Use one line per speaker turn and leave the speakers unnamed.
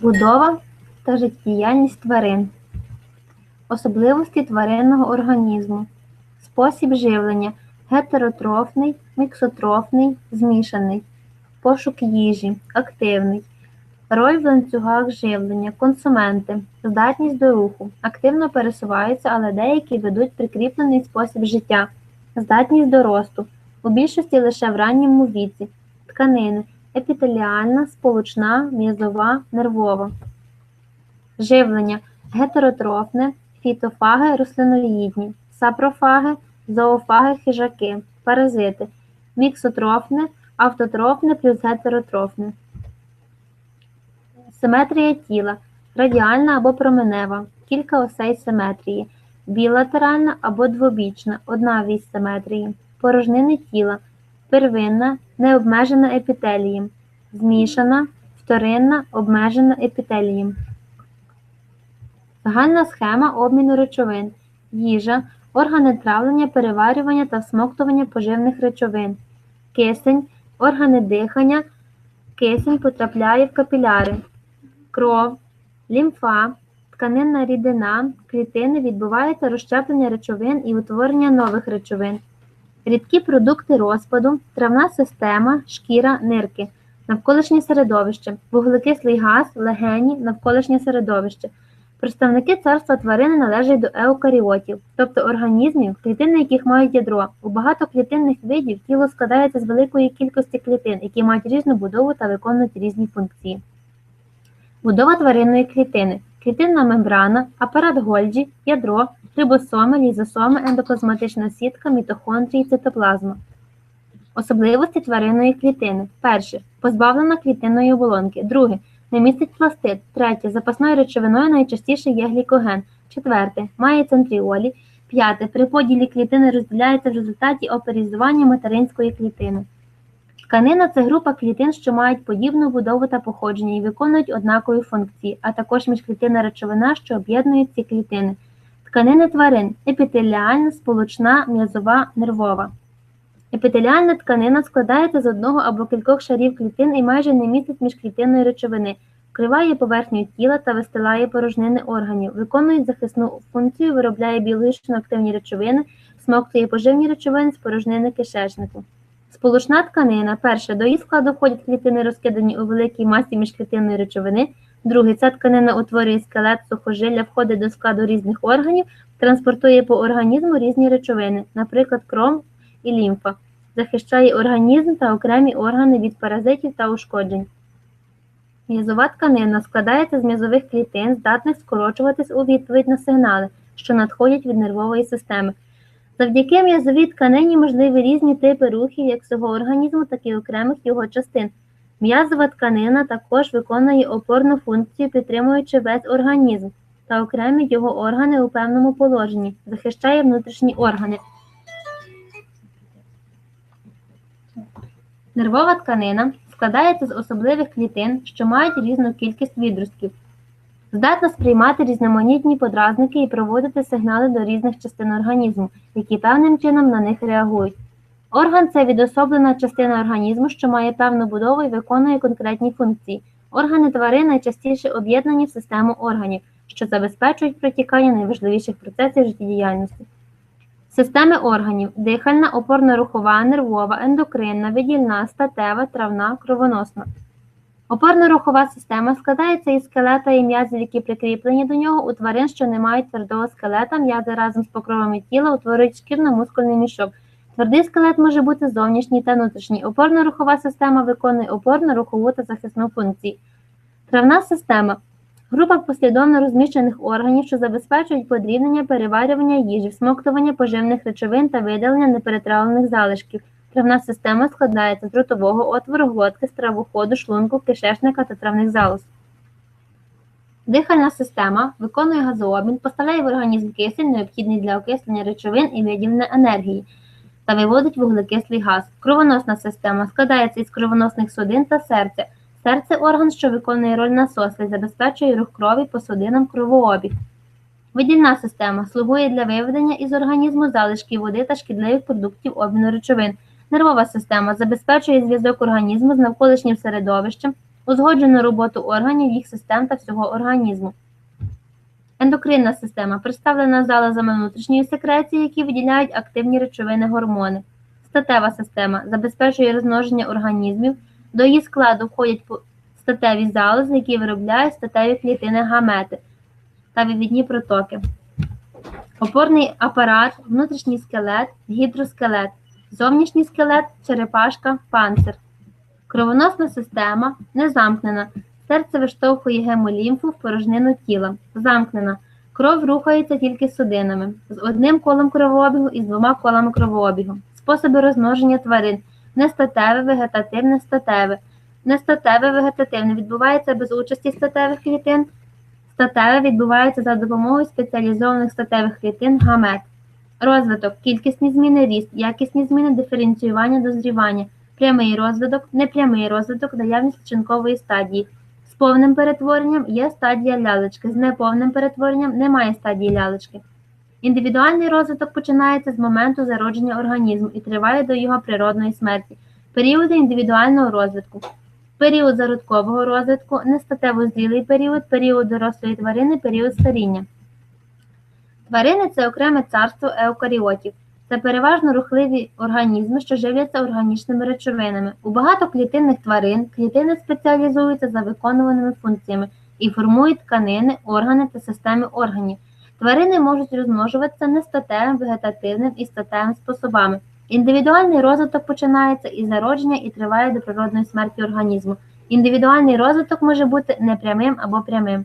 Будова та життєдіяльність тварин. Особливості тваринного організму. Спосіб живлення. Гетеротрофний, міксотрофний, змішаний. Пошук їжі, активний. Роль в ланцюгах живлення, консументи, здатність до руху, активно пересуваються, але деякі ведуть прикріплений спосіб життя, здатність до росту, у більшості лише в ранньому віці, тканини, епітеліальна, сполучна, м'язова, нервова. Живлення гетеротрофне, фітофаги рослиноїдні, сапрофаги, зоофаги хижаки, паразити, міксотрофне, автотрофне плюс гетеротрофне. Симетрія тіла радіальна або променева, кілька осей симетрії, білатеральна або двобічна, одна вісь симетрії, порожнини тіла, первинна, необмежена епітелієм, змішана, вторинна, обмежена епітелієм. Загальна схема обміну речовин, їжа, органи травлення, переварювання та всмоктування поживних речовин, кисень, органи дихання, кисень потрапляє в капіляри, кров, лімфа, тканинна рідина, клітини відбувається розщеплення речовин і утворення нових речовин. Рідкі продукти розпаду, травна система, шкіра, нирки, навколишнє середовище, вуглекислий газ, легені, навколишнє середовище. Представники царства тварини належать до еукаріотів, тобто організмів, клітини яких мають ядро. У багатоклітинних видів тіло складається з великої кількості клітин, які мають різну будову та виконують різні функції. Будова тваринної клітини. Клітинна мембрана, апарат Гольджі, ядро, рибосоми, лізосоми, ендоплазматична сітка, мітохондрії, цитоплазма. Особливості тваринної клітини. Перше. Позбавлена клітинної оболонки. Друге. Не містить пластид. Третє. Запасною речовиною найчастіше є глікоген. Четверте. Має центріолі. П'яте. При поділі клітини розділяється в результаті оперізування материнської клітини. Тканина це група клітин, що мають подібну будову та походження і виконують однакові функції, а також міжклітинна речовина, що об'єднує ці клітини. Тканини тварин епітеліальна, сполучна, м'язова, нервова. Епітеліальна тканина складається з одного або кількох шарів клітин і майже не містить міжклітинної речовини, вкриває поверхню тіла та вистилає порожнини органів, виконує захисну функцію, виробляє біологічно активні речовини, смоктує поживні речовини з порожнини кишечнику. Сполучна тканина. Перше, до її складу входять клітини, розкидані у великій масі міжклітинної речовини. Друге, ця тканина утворює скелет, сухожилля, входить до складу різних органів, транспортує по організму різні речовини, наприклад, кров і лімфа, захищає організм та окремі органи від паразитів та ушкоджень. М'язова тканина складається з м'язових клітин, здатних скорочуватись у відповідь на сигнали, що надходять від нервової системи. Завдяки м'язовій тканині можливі різні типи рухів як всього організму, так і окремих його частин. М'язова тканина також виконує опорну функцію, підтримуючи весь організм та окремі його органи у певному положенні, захищає внутрішні органи. Нервова тканина складається з особливих клітин, що мають різну кількість відростків. Здатна сприймати різноманітні подразники і проводити сигнали до різних частин організму, які певним чином на них реагують. Орган це відособлена частина організму, що має певну будову і виконує конкретні функції. Органи тварин найчастіше об'єднані в систему органів, що забезпечують протікання найважливіших процесів життєдіяльності. Системи органів дихальна, опорно-рухова, нервова, ендокринна, видільна, статева, травна, кровоносна. Опорно-рухова система складається із скелета і м'язів, які прикріплені до нього у тварин, що не мають твердого скелета, м'язи разом з покровами тіла утворюють шкірно-мускульний мішок. Твердий скелет може бути зовнішній та внутрішній. Опорно-рухова система виконує опорно-рухову та захисну функції. Травна система група послідовно розміщених органів, що забезпечують подрібнення, переварювання їжі, всмоктування поживних речовин та видалення неперетравлених залишків. Травна система складається з ротового отвору, глотки, стравоходу, шлунку, кишечника та травних залоз. Дихальна система виконує газообмін, поставляє в організм кисень, необхідний для окислення речовин і виділення енергії, та виводить вуглекислий газ. Кровоносна система складається із кровоносних судин та серця. Серце орган, що виконує роль насоса і забезпечує рух крові по судинам кровообіг. Видільна система слугує для виведення із організму залишків води та шкідливих продуктів обміну речовин. Нервова система забезпечує зв'язок організму з навколишнім середовищем, узгоджену роботу органів, їх систем та всього організму. Ендокринна система представлена залозами внутрішньої секреції, які виділяють активні речовини гормони. Статева система забезпечує розмноження організмів. До її складу входять статеві залози, які виробляють статеві клітини гамети та вивідні протоки. Опорний апарат, внутрішній скелет, гідроскелет, зовнішній скелет, черепашка, панцир. Кровоносна система незамкнена. Серце виштовхує гемолімфу в порожнину тіла. Замкнена. Кров рухається тільки судинами з одним колом кровообігу і з двома колами кровообігу. Способи розмноження тварин нестатеве, вегетативне, статеве. Нестатеве вегетативне відбувається без участі статевих клітин. Статеве відбувається за допомогою спеціалізованих статевих клітин гамет. Розвиток, кількісні зміни, ріст, якісні зміни, диференціювання, дозрівання, прямий розвиток, непрямий розвиток, наявність вчинкової стадії. З повним перетворенням є стадія лялечки, з неповним перетворенням немає стадії лялечки. Індивідуальний розвиток починається з моменту зародження організму і триває до його природної смерті. Періоди індивідуального розвитку. Період зародкового розвитку, нестатево зрілий період, період дорослої тварини, період старіння. Тварини це окреме царство еукаріотів. Це переважно рухливі організми, що живляться органічними речовинами. У багатоклітинних тварин клітини спеціалізуються за виконуваними функціями і формують тканини, органи та системи органів. Тварини можуть розмножуватися нестатевим, вегетативним і статевим способами. Індивідуальний розвиток починається із зародження і триває до природної смерті організму. Індивідуальний розвиток може бути непрямим або прямим.